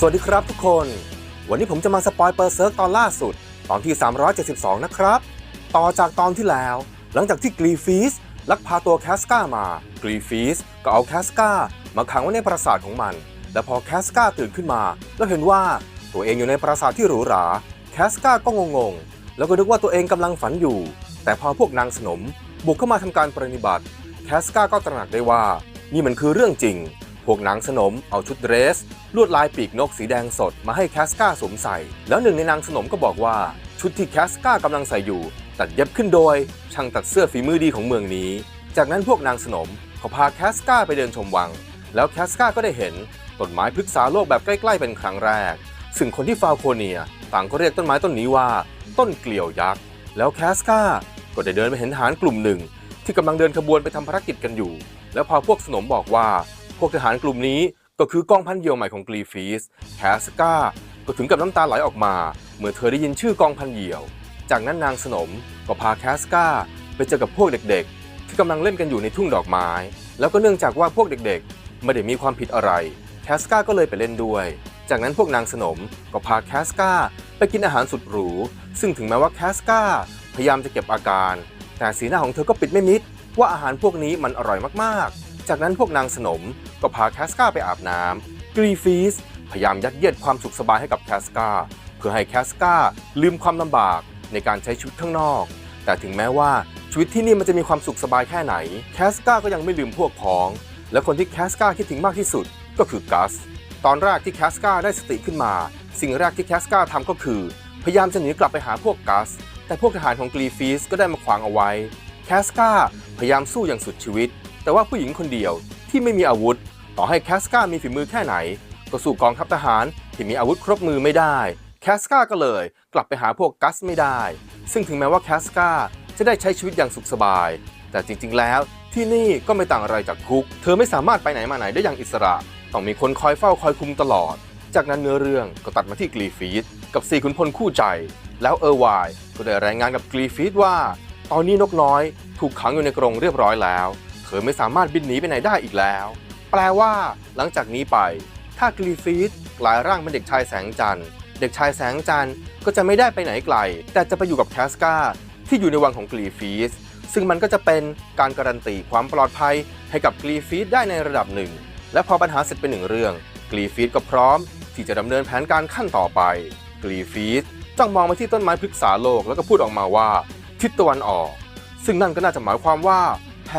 สวัสดีครับทุกคน วันนี้ผมจะมาสปอยเปอร์เซิร์กตอนล่าสุด ตอนที่ 372 นะครับ ต่อจากตอนที่แล้ว หลังจากที่กรีฟีสลักพาตัวแคสกามากรีฟีสก็เอาแคสกามาขังไว้ในปราสาทของมัน และพอแคสกาตื่นขึ้นมา แล้วเห็นว่าตัวเองอยู่ในปราสาทที่หรูหราแคสกาก็งงๆ แล้วก็นึกว่าตัวเองกำลังฝันอยู่ แต่พอพวกนางสนมบุกเข้ามาทำการปรนิบัติแคสกาก็ตระหนักได้ว่านี่มันคือเรื่องจริง พวกนางสนมเอาชุดเดรส ลวดลายปีกนกสีแดงสดมาให้แคสก้าสวมใส่ แล้วหนึ่งในนางสนมก็บอกว่า ชุดที่แคสก้ากำลังใส่อยู่ ตัดเย็บขึ้นโดย ช่างตัดเสื้อฝีมือดีของเมืองนี้ จากนั้นพวกนางสนมเขาพาแคสก้าไปเดินชมวัง แล้วแคสก้าก็ได้เห็นต้นไม้พฤกษาโลกแบบใกล้ๆเป็นครั้งแรก ซึ่งคนที่ฟาวโคเนียต่างก็เรียกต้นไม้ต้นนี้ว่า ต้นเกลียวยักษ์แล้วแคสก้าก็ได้เดินไปเห็นทหารกลุ่มหนึ่ง ที่กำลังเดินขบวนไปทำภารกิจกันอยู่ แล้วพอพวกสนมบอกว่า พวกทหารกลุ่มนี้ก็คือกองพันเหยี่ยวใหม่ของกรีฟีสแคสกาก็ถึงกับน้ำตาไหลออกมา เมื่อเธอได้ยินชื่อกองพันเหยี่ยว จากนั้นนางสนมก็พาแคสกาไปเจอกับพวกเด็กๆ ที่กำลังเล่นกันอยู่ในทุ่งดอกไม้ แล้วก็เนื่องจากว่าพวกเด็กๆ ไม่ได้มีความผิดอะไร แคสกาก็เลยไปเล่นด้วย จากนั้นพวกนางสนมก็พาแคสกาไปกินอาหารสุดหรู ซึ่งถึงแม้ว่าแคสกาพยายามจะเก็บอาการ แต่สีหน้าของเธอก็ปิดไม่มิดว่าอาหารพวกนี้มันอร่อยมากๆ จากนั้นพวกนางสนมก็พาแคสกาไปอาบน้ำกรีฟีสพยายามยัดเยียดความสุขสบายให้กับแคสกาเพื่อให้แคสกาลืมความลำบากในการใช้ชีวิตข้างนอก แต่ถึงแม้ว่าชีวิตที่นี่มันจะมีความสุขสบายแค่ไหน แคสกาก็ยังไม่ลืมพวกพ้อง และคนที่แคสกาคิดถึงมากที่สุดก็คือกัส ตอนแรกที่แคสกาได้สติขึ้นมา สิ่งแรกที่แคสกาทำก็คือ พยายามจะหนีกลับไปหาพวกกัส แต่พวกทหารของกรีฟีสก็ได้มาขวางเอาไว้ แคสกาพยายามสู้อย่างสุดชีวิต แต่ว่าผู้หญิงคนเดียวที่ไม่มีอาวุธ ต่อให้แคสกามีฝีมือแค่ไหน ก็สู้กองทัพทหารที่มีอาวุธครบมือไม่ได้ แคสกาก็เลยกลับไปหาพวกกัสไม่ได้ ซึ่งถึงแม้ว่าแคสกาจะได้ใช้ชีวิตอย่างสุขสบาย แต่จริงๆแล้วที่นี่ก็ไม่ต่างอะไรจากคุก เธอไม่สามารถไปไหนมาไหนได้อย่างอิสระ ต้องมีคนคอยเฝ้าคอยคุมตลอด จากนั้นเนื้อเรื่องก็ตัดมาที่กรีฟีดกับสี่ขุนพลคู่ใจ แล้วเออร์ไวน์ก็ได้รายงานกับกรีฟีดว่า ตอนนี้นกน้อย ถูกขังอยู่ในกรงเรียบร้อยแล้ว เธอไม่สามารถบินหนีไปไหนได้อีกแล้ว แปลว่า หลังจากนี้ไป ถ้ากรีฟีดกลายร่างเป็นเด็กชายแสงจันทร์เด็กชายแสงจันทร์ก็จะไม่ได้ไปไหนไกล แต่จะไปอยู่กับแคสกาที่อยู่ในวังของกรีฟีสซึ่งมันก็จะเป็นการการันตีความปลอดภัยให้กับกรีฟีดได้ในระดับหนึ่ง และพอปัญหาเสร็จเป็นหนึ่งเรื่อง กรีฟีดก็พร้อม ที่จะดำเนินแผนการขั้นต่อไป กรีฟีดจ้องมองมาที่ต้นไม้พฤกษาโลกแล้วก็พูดออกมาว่า ทิศตะวันออก ซึ่งนั่นก็น่าจะหมายความว่า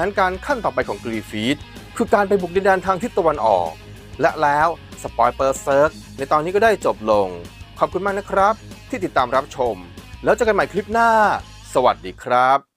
นการขั้นต่อไปของกรีฟีดคือการไปบุกดินแดนทางทิศตะวันออก และแล้วสปอยเปอร์เซิร์กในตอนนี้ก็ได้จบลง ขอบคุณมากนะครับ ที่ติดตามรับชม แล้วเจอกันใหม่คลิปหน้า สวัสดีครับ